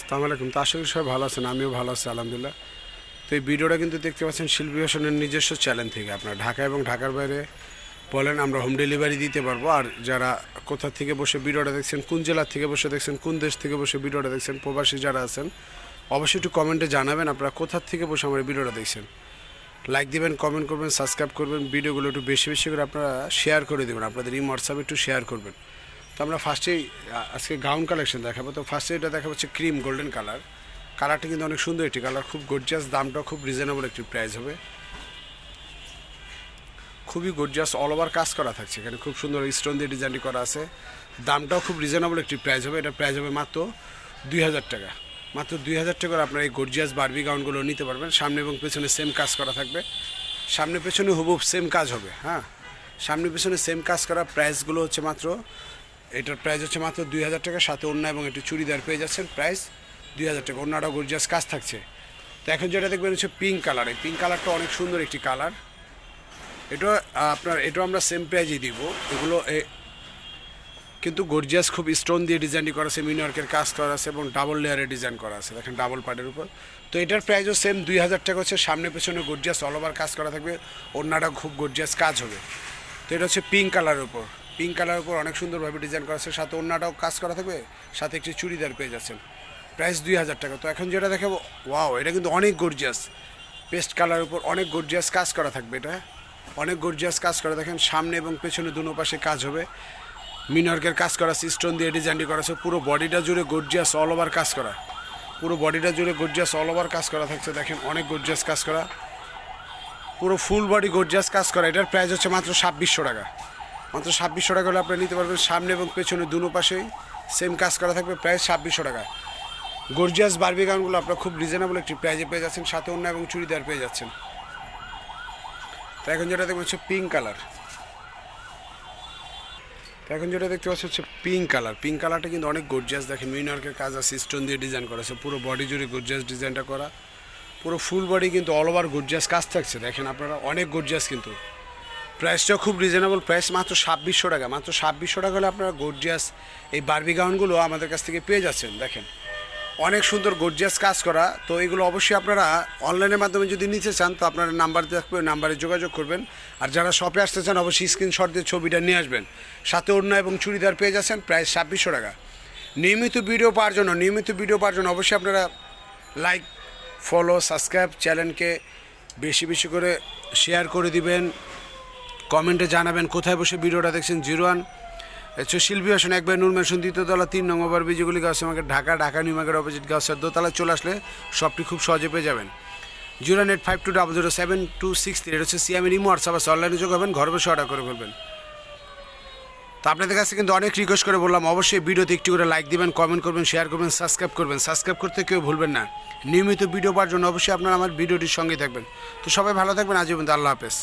আসসালামু আলাইকুম। তো আশা সবাই ভালো আছেন, আমিও ভালো আছি, আলহামদুলিল্লাহ। তো এই ভিডিওটা কিন্তু দেখতে পাচ্ছেন শিল্পী হোসেনের নিজস্ব চ্যানেল থেকে। আপনার ঢাকা এবং ঢাকার বাইরে বলেন, আমরা হোম ডেলিভারি দিতে পারব। আর যারা কোথা থেকে বসে ভিডিওটা দেখছেন, কোন জেলার থেকে বসে দেখছেন, কোন দেশ থেকে বসে ভিডিওটা দেখছেন, প্রবাসী যারা আছেন, অবশ্যই একটু কমেন্টে জানাবেন আপনারা কোথা থেকে বসে আমার ভিডিওটা দেখছেন। লাইক দিবেন কমেন্ট করবেন সাবস্ক্রাইব করবেন, ভিডিওগুলো একটু বেশি বেশি করে আপনারা শেয়ার করে দেবেন। আপনাদের এই হোয়াটসঅ্যাপে একটু শেয়ার করবেন। তো আমরা ফার্স্টেই আজকে গাউন কালেকশন দেখাবো। তো ফার্স্টে এটা দেখাবো হচ্ছে ক্রিম গোল্ডেন কালার কালারটা কিন্তু অনেক সুন্দর একটি কালার খুব গর্জিয়াস দামটাও খুব রিজনেবল একটি প্রাইস হবে। খুবই গর্জিয়াস অল ওভার কাজ করা থাকছে এখানে, খুব সুন্দর স্টোন দিয়ে ডিজাইনটি করা আছে। দামটাও খুব রিজনেবল একটি প্রাইস হবে, এটা প্রাইস হবে মাত্র দুই হাজার টাকা। মাত্র দুই হাজার টাকার আপনার এই গর্জিয়াস বারবি গাউনগুলো নিতে পারবেন। সামনে এবং পেছনে সেম কাজ করা থাকবে। সামনে পেছনে হুবহুব সেম কাজ হবে হ্যাঁ? সামনে পেছনে সেম কাজ করা প্রাইসগুলো হচ্ছে মাত্র এটার প্রাইস হচ্ছে মাত্র দুই হাজার টাকা, সাথে অন্য এবং একটু চুড়িদার পেয়ে যাচ্ছেন প্রাইস দুই হাজার টাকা। অন্যটাও গর্জিয়াস কাজ থাকছে। তো এখন যেটা দেখবেন হচ্ছে পিঙ্ক কালার এই পিঙ্ক কালারটা অনেক সুন্দর একটি কালার এটা আপনার, এটা আমরা সেম প্রাইজই দিব। এগুলো কিন্তু গর্জিয়াস খুব স্টোন দিয়ে ডিজাইনটি করা আছে মিনওয়ার্কের কাজ করা আছে এবং ডাবল লেয়ারে ডিজাইন করা আছে। দেখেন ডাবল পার্টের উপর। তো এটার প্রাইসও সেম দুই হাজার টাকা হচ্ছে। সামনে পেছনে গর্জিয়াস অল ওভার কাজ করা থাকবে। অন্যটা খুব গর্জিয়াস কাজ হবে। তো এটা হচ্ছে পিঙ্ক কালারের উপর। পিঙ্ক কালারের উপর অনেক সুন্দরভাবে ডিজাইন করা আছে। সাথে অন্যটাও কাজ করা থাকবে, সাথে একটি চুড়িদার পেয়ে যাচ্ছেন। প্রাইস দুই হাজার টাকা। তো এখন যেটা দেখাবো, ওয়াও, এটা কিন্তু অনেক গর্জিয়াস পেস্ট কালারের উপর অনেক গর্জিয়াস কাজ করা থাকবে এটা। অনেক গর্জিয়াস কাজ করা। দেখেন সামনে এবং পেছনে দুনো পাশে কাজ হবে। মিনর্কের কাজ করা আছে, স্টোন দিয়ে ডিজাইনটি করা আছে। পুরো বডিটা জুড়ে গর্জিয়াস অল ওভার কাজ করা। পুরো বডিটা জুড়ে গর্জিয়াস অল ওভার কাজ করা থাকছে। দেখেন অনেক গর্জিয়াস কাজ করা। পুরো ফুল বডি গর্জিয়াস কাজ করা। এটার প্রাইস হচ্ছে মাত্র ছাব্বিশশো টাকা। মাত্র ছাব্বিশশো টাকা হলে আপনি নিতে পারবেন সামনে এবং পেছনে দুনো পাশেই। সেম কাজ করা থাকবে প্রাইস ছাব্বিশশো টাকা। গর্জিয়াস বার্বি গানগুলো আপনারা খুব রিজনেবল একটি প্রাইজে পেয়ে যাচ্ছেন, সাথে অন্য এবং চুড়িদার পেয়ে যাচ্ছেন। তো এখন যেটা দেখবেন হচ্ছে পিঙ্ক কালার এখন যেটা দেখতে পাচ্ছি হচ্ছে পিঙ্ক কালার পিঙ্ক কালারটা কিন্তু অনেক গর্জিয়াস দেখেন মিউনিয়র্কের কাজ আছে স্টোন দিয়ে ডিজাইন করা আছে, পুরো বডি জুড়ে গর্জিয়াস ডিজাইনটা করা। পুরো ফুল বডি কিন্তু অল ওভার গর্জিয়াস কাজ থাকছে, দেখেন আপনারা, অনেক গর্জিয়াস কিন্তু। প্রাইসটাও খুব রিজনেবল প্রাইস মাত্র ছাব্বিশশো টাকা। মাত্র ছাব্বিশশো টাকা হলে আপনারা গর্জিয়াস এই বার্বি গাউনগুলো আমাদের কাছ থেকে পেয়ে যাচ্ছেন, দেখেন। অনেক সুন্দর গর্জিয়াস কাজ করা, তো এগুলো অবশ্যই আপনারা অনলাইনের মাধ্যমে যদি নিতে চান, তো আপনারা নাম্বার থাকবে নাম্বারে যোগাযোগ করবেন। আর যারা শপে আসতে চান, অবশ্যই স্ক্রিনশট দিয়ে ছবিটা নিয়ে আসবেন। সাথে অন্য এবং চুড়িদার পেয়ে যাচ্ছেন প্রায় ছাব্বিশশো টাকা। নিয়মিত ভিডিও পাওয়ার জন্য, নিয়মিত ভিডিও পাওয়ার জন্য অবশ্যই আপনারা লাইক ফলো সাবস্ক্রাইব চ্যানেলকে বেশি বেশি করে শেয়ার করে দিবেন। কমেন্টে জানাবেন, কোথায় বসে ভিডিওটা দেখছেন? জিরো ওয়ান শিল্পী আসন একবার নূর মেশন দ্বিতীয়তলা তিন নম্বর বিজয়গুলি গাছ, আমাকে Dhaka Dhaka, New Market opposite গাছের দোতলা, চলে আসলে সবটি খুব সহজে পেয়ে যাবেন। Zero eight five two double zero seven two six three এটা হচ্ছে সিএমের ইমো হোয়াটসঅ্যাপ আছে অনলাইনে যোগ হবেন, ঘরে বসে অর্ডার করে ফেলবেন। তো আপনাদের কাছে কিন্তু অনেক রিকোয়েস্ট করে বললাম, অবশ্যই ভিডিওতে একটু করে লাইক দিবেন কমেন্ট করবেন শেয়ার করবেন সাবস্ক্রাইব করবেন। সাবস্ক্রাইব করতে কেউ ভুলবেন না। নিয়মিত ভিডিও পাওয়ার জন্য অবশ্যই আপনারা আমার ভিডিওটির সঙ্গে থাকবেন। তো সবাই ভালো থাকবেন আজীবন আল্লাহ হাফেজ।